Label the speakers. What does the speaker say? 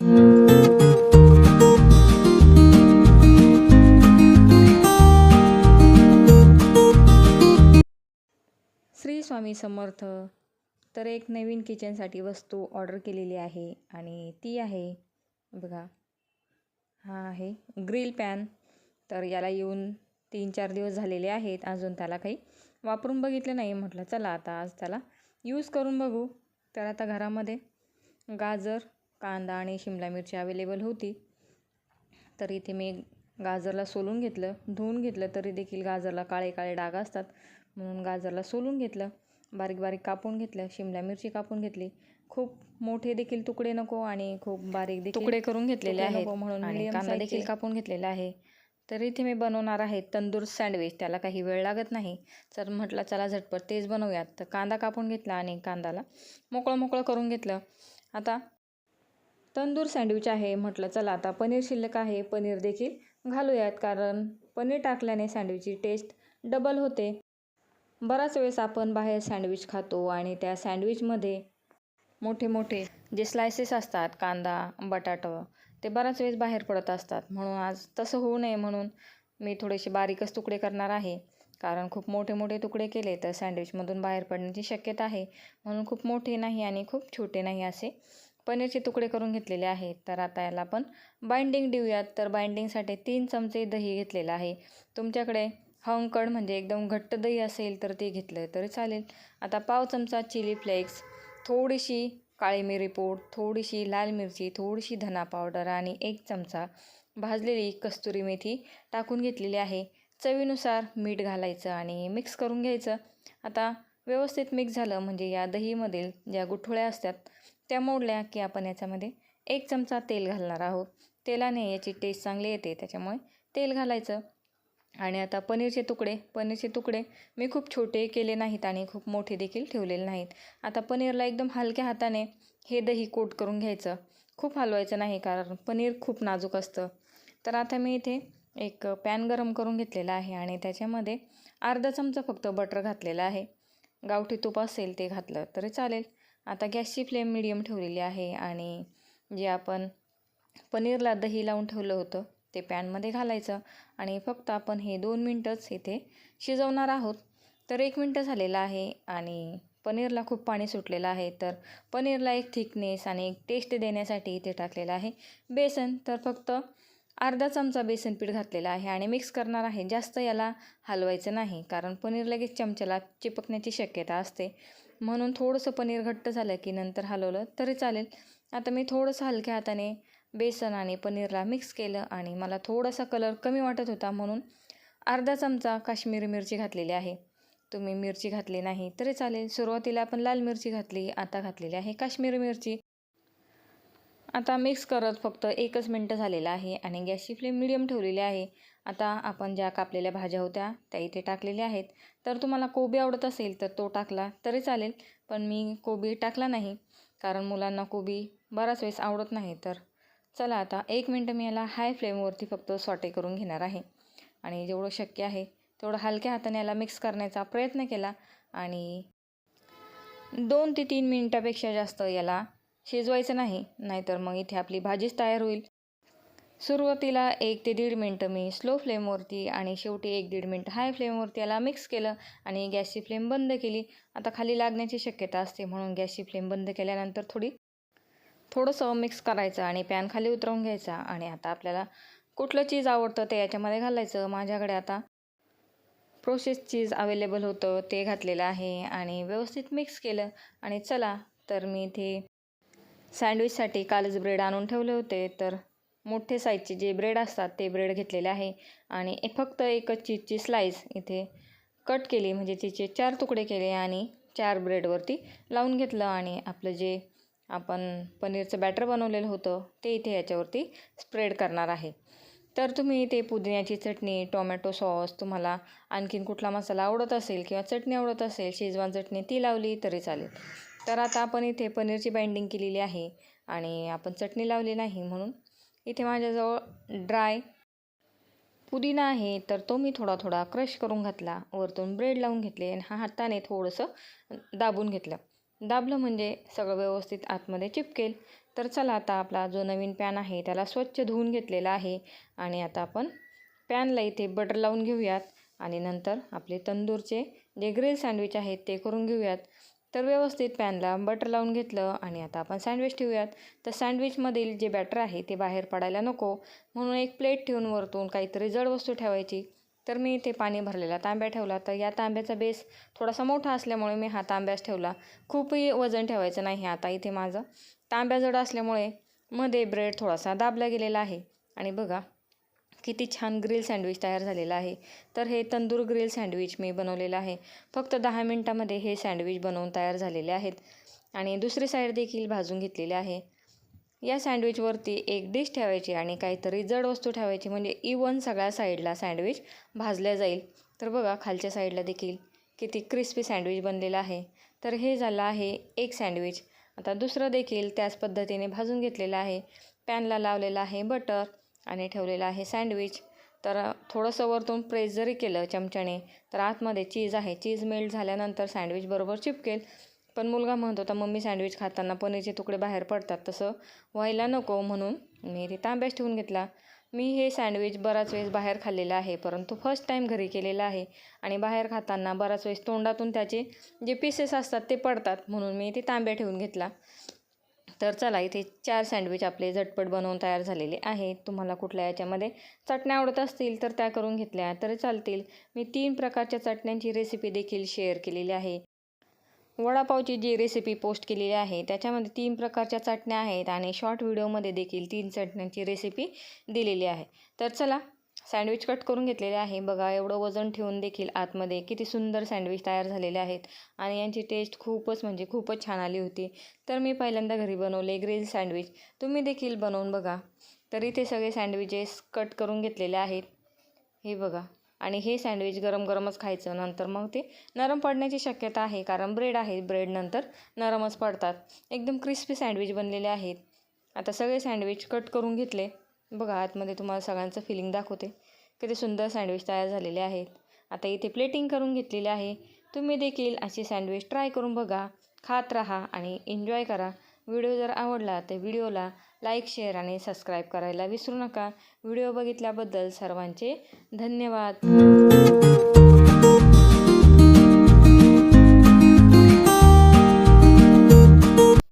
Speaker 1: श्री स्वामी समर्थ तर एक नवीन किचनसाठी वस्तू ऑर्डर केलेली आहे आणि ती आहे बघा हा आहे ग्रिल पॅन. तर याला येऊन तीन चार दिवस झालेले आहेत अजून त्याला काही वापरून बघितलं नाही. म्हटलं चला आता आज त्याला यूज करून बघू. तर आता घरामध्ये गाजर कांदा आणि शिमला मिरची अवेलेबल होती. तर इथे मी गाजरला सोलून घेतलं. धुवून घेतलं तरी देखील गाजरला काळे काळे डाग असतात. म्हणून गाजरला सोलून घेतलं. बारीक बारीक कापून घेतलं. शिमला मिरची कापून घेतली. खूप मोठे देखील तुकडे नको आणि खूप बारीक देखील तुकडे करून घेतलेले आहेत म्हणून कांदा देखील कापून घेतलेला आहे. तर इथे मी बनवणार आहे तंदूर सँडविच. त्याला काही वेळ लागत नाही. तर म्हटलं चला झटपट तेच बनवूयात. तर कांदा कापून घेतला आणि कांदाला मोकळं मोकळं करून घेतलं. आता तंदूर सँडविच आहे म्हटलं चला आता पनीर शिल्लक आहे पनीर देखील घालूयात कारण पनीर टाकल्याने सँडविचची टेस्ट डबल होते. बराच वेळेस आपण बाहेर सँडविच खातो आणि त्या सँडविचमध्ये मोठे मोठे जे स्लायसेस असतात कांदा बटाटं ते बराच वेळेस बाहेर पडत असतात. म्हणून आज तसं होऊ नये म्हणून मी थोडेसे बारीकच तुकडे करणार आहे. कारण खूप मोठे मोठे तुकडे केले तर सँडविचमधून बाहेर पडण्याची शक्यता आहे. म्हणून खूप मोठे नाही आणि खूप छोटे नाही असे पनीरचे तुकडे करून घेतलेले आहेत. तर आता याला आपण बाइंडिंग देऊयात. तर बाइंडिंगसाठी तीन चमचे दही घेतलेलं आहे. तुमच्याकडे हंकड म्हणजे एकदम घट्ट दही असेल तर ते घेतलं तरी चालेल. आता पाव चमचा चिली फ्लेक्स थोडीशी काळी मिरी पूड थोडीशी लाल मिरची थोडीशी धना पावडर आणि एक चमचा भाजलेली कस्तुरी मेथी टाकून घेतलेली आहे. चवीनुसार मीठ घालायचं आणि मिक्स करून घ्यायचं. आता व्यवस्थित मिक्स झालं म्हणजे या दहीमधील ज्या गुठळ्या असतात त्या मोडल्या की आपण याच्यामध्ये एक चमचा तेल घालणार आहोत. तेलाने याची टेस्ट चांगली येते त्याच्यामुळे तेल घालायचं. आणि आता पनीरचे तुकडे पनीरचे तुकडे मी खूप छोटे केले नाहीत आणि खूप मोठे देखील ठेवलेले नाहीत. आता पनीरला एकदम हलक्या हाताने हे दही कोट करून घ्यायचं. खूप हलवायचं नाही कारण पनीर खूप नाजूक असतं. तर आता मी इथे एक पॅन गरम करून घेतलेला आहे आणि त्याच्यामध्ये अर्धा चमचा फक्त बटर घातलेला आहे. गावठी तूप असेल ते घातलं तरी चालेल. आता गॅसची फ्लेम मिडियम ठेवलेली आहे आणि जे आपण पनीरला दही लावून ठेवलं होतं ते पॅनमध्ये घालायचं आणि फक्त आपण हे दोन मिनटंच इथे शिजवणार आहोत. तर एक मिनटं झालेलं आहे आणि पनीरला खूप पाणी सुटलेलं आहे. तर पनीरला एक थिकनेस आणि एक टेस्ट देण्यासाठी इथे टाकलेलं आहे बेसन. तर फक्त अर्धा चमचा बेसन पीठ घातलेलं आहे आणि मिक्स करणार आहे. जास्त याला हलवायचं नाही कारण पनीर लगेच चमच्याला चिपकण्याची शक्यता असते. म्हणून थोडंसं पनीर घट्ट झालं की नंतर हलवलं तरी चालेल. आता मी थोडंसं हलक्या हाताने बेसन आणि पनीरला मिक्स केलं आणि मला थोडासा कलर कमी वाटत होता म्हणून अर्धा चमचा काश्मीरी मिरची घातलेली आहे. तुम्ही मिरची घातली नाही तरी चालेल. सुरुवातीला आपण लाल मिरची घातली आता घातलेली आहे काश्मीरी मिरची. आता मिक्स करत फक्त एकच मिनटं झालेलं आहे आणि गॅसची फ्लेम मिडियम ठेवलेली आहे. आता आपण ज्या कापलेल्या भाज्या होत्या त्या इथे टाकलेल्या आहेत. तर तुम्हाला कोबी आवडत असेल तर तो टाकला तरी चालेल पण मी कोबी टाकला नाही. कारण मुलांना कोबी बराच वेळेस आवडत नाही. तर चला आता एक मिनटं मी याला हाय फ्लेमवरती फक्त सॉटे करून घेणार आहे. आणि जेवढं शक्य आहे तेवढं हलक्या हाताने याला मिक्स करण्याचा प्रयत्न केला आणि दोन ते तीन मिनटापेक्षा जास्त याला शिजवायचं नाही नाहीतर मग इथे आपली भाजीच तयार होईल. सुरुवातीला एक ते दीड मिनटं मी स्लो फ्लेमवरती आणि शेवटी एक दीड मिनटं हाय फ्लेमवरती याला मिक्स केलं आणि गॅसची फ्लेम बंद केली. आता खाली लागण्याची शक्यता असते म्हणून गॅसची फ्लेम बंद केल्यानंतर थोडी थोडंसं मिक्स करायचं आणि पॅन खाली उतरवून घ्यायचा आणि आता आपल्याला कुठलं चीज आवडतं ते याच्यामध्ये घालायचं. माझ्याकडे आता प्रोसेस चीज अवेलेबल होतं ते घातलेलं आहे आणि व्यवस्थित मिक्स केलं आणि चला तर मी इथे सँडविचसाठी कालच ब्रेड आणून ठेवले होते. तर मोठे साईजचे जे ब्रेड असतात ते ब्रेड घेतलेले आहे. आणि फक्त एकच चीजची स्लाईस इथे कट केली. म्हणजे तिचे चार तुकडे केले आणि चार ब्रेडवरती लावून घेतलं. आणि आपलं जे आपण पनीरचं बॅटर बनवलेलं होतं ते इथे याच्यावरती स्प्रेड करणार आहे. तर तुम्ही ते पुदिन्याची चटणी टोमॅटो सॉस तुम्हाला आणखीन कुठला मसाला आवडत असेल किंवा चटणी आवडत असेल शेजवान चटणी ती लावली तरी चालेल. तर आता आपण इथे पनीरची बाइंडिंग केलेली आहे आणि आपण चटणी लावली नाही म्हणून इथे माझ्याजवळ ड्राय पुदिना आहे तर तो मी थोडा थोडा क्रश करून घातला. वरतून ब्रेड लावून घेतले आणि हा हाताने थोडंसं दाबून घेतलं. दाबलं म्हणजे सगळं व्यवस्थित आतमध्ये चिपकेल. तर चला आता आपला जो नवीन पॅन आहे त्याला स्वच्छ धुवून घेतलेला आहे आणि आता आपण पॅनला इथे बटर लावून घेऊयात आणि नंतर आपले तंदूरचे जे ग्रिल सँडविच आहेत ते करून घेऊयात. तर व्यवस्थित पॅनला बटर लावून घेतलं आणि आता आपण सँडविच ठेवूयात. तर सँडविचमधील जे बॅटर आहे ते बाहेर पडायला नको. म्हणून एक प्लेट ठेवून वरतून काहीतरी जड वस्तू ठेवायची. तर मी इथे पाणी भरलेला तांब्या ठेवला. तर या तांब्याचा बेस थोडासा मोठा असल्यामुळे मी हा तांब्याच ठेवला. खूपही वजन ठेवायचं नाही आता इथे माझं. तांब्या जड असल्यामुळे मध्ये ब्रेड थोडासा दाबला गेलेला आहे. आणि बघा किती छान ग्रिल सँडविच तयार झालेलं आहे. तर हे तंदूर ग्रिल सँडविच मी बनवलेलं आहे. फक्त दहा मिनटामध्ये हे सँडविच बनवून तयार झालेले आहेत. आणि दुसरी साईड देखील भाजून घेतलेली आहे. या सँडविचवरती एक डिश ठेवायची आणि काहीतरी जड वस्तू ठेवायची म्हणजे इवन सगळ्या साईडला सँडविच भाजल्या जाईल. तर बघा खालच्या साईडला देखील किती क्रिस्पी सँडविच बनलेलं आहे. तर हे झालं आहे एक सँडविच. आता दुसरं देखील त्याच पद्धतीने भाजून घेतलेलं आहे. पॅनला लावलेलं आहे बटर आणि ठेवलेलं आहे सँडविच. तर थोडंसं वरतून प्रेस जरी केलं चमच्याने तर आतमध्ये चीज आहे. चीज मेल्ट झाल्यानंतर सँडविच बरोबर चिपकेल. पण मुलगा म्हणत होता मम्मी सँडविच खाताना पनीरचे तुकडे बाहेर पडतात. तसं व्हायला नको म्हणून मी ते तांब्यास ठेवून घेतला. मी हे सँडविच बराच वेळेस बाहेर खाल्लेलं आहे परंतु फर्स्ट टाईम घरी केलेलं आहे आणि बाहेर खाताना बराच वेळेस तोंडातून त्याचे जे पीसेस असतात ते पडतात म्हणून मी ते तांब्या ठेवून घेतला. तर चला इथे चार सँडविच आपले झटपट बनवून तयार झालेले आहेत. तुम्हाला कुठल्या याच्यामध्ये चटण्या आवडत असतील तर त्या करून घेतल्या तरी चालतील. मी तीन प्रकारच्या चटण्यांची रेसिपी देखील शेअर केलेली आहे. वडापावची जी रेसिपी पोस्ट केलेली आहे त्याच्यामध्ये तीन प्रकारच्या चटण्या आहेत आणि शॉर्ट व्हिडिओमध्ये देखील तीन चटण्यांची रेसिपी दिलेली आहे. तर चला सँडविच कट करून घेतलेले आहे. बघा एवढं वजन ठेवून देखील आतमध्ये किती सुंदर सँडविच तयार झालेले आहेत आणि यांची टेस्ट खूपच म्हणजे खूपच छान आली होती. तर मी पहिल्यांदा घरी बनवले ग्रिल सँडविच. तुम्ही देखील बनवून बघा. तर इथे सगळे सँडविचेस कट करून घेतलेले आहेत. हे बघा. आणि हे सँडविच गरम गरमच खायचं. नंतर मग ते नरम पडण्याची शक्यता आहे कारण ब्रेड आहे. ब्रेड नंतर नरमच पडतात. एकदम क्रिस्पी सँडविच बनलेले आहेत. आता सगळे सँडविच कट करून घेतले. बघा आतमध्ये तुम्हाला सगळ्यांचं फिलिंग दाखवते. किती सुंदर सँडविच तयार झालेले आहेत. आता इथे प्लेटिंग करून घेतलेले आहे. तुम्ही देखील अशी सँडविच ट्राय करून बघा. खात राहा आणि एन्जॉय करा. व्हिडिओ जर आवडला तर व्हिडिओला लाईक शेअर आणि सबस्क्राईब करायला विसरू नका. व्हिडिओ बघितल्याबद्दल सर्वांचे धन्यवाद.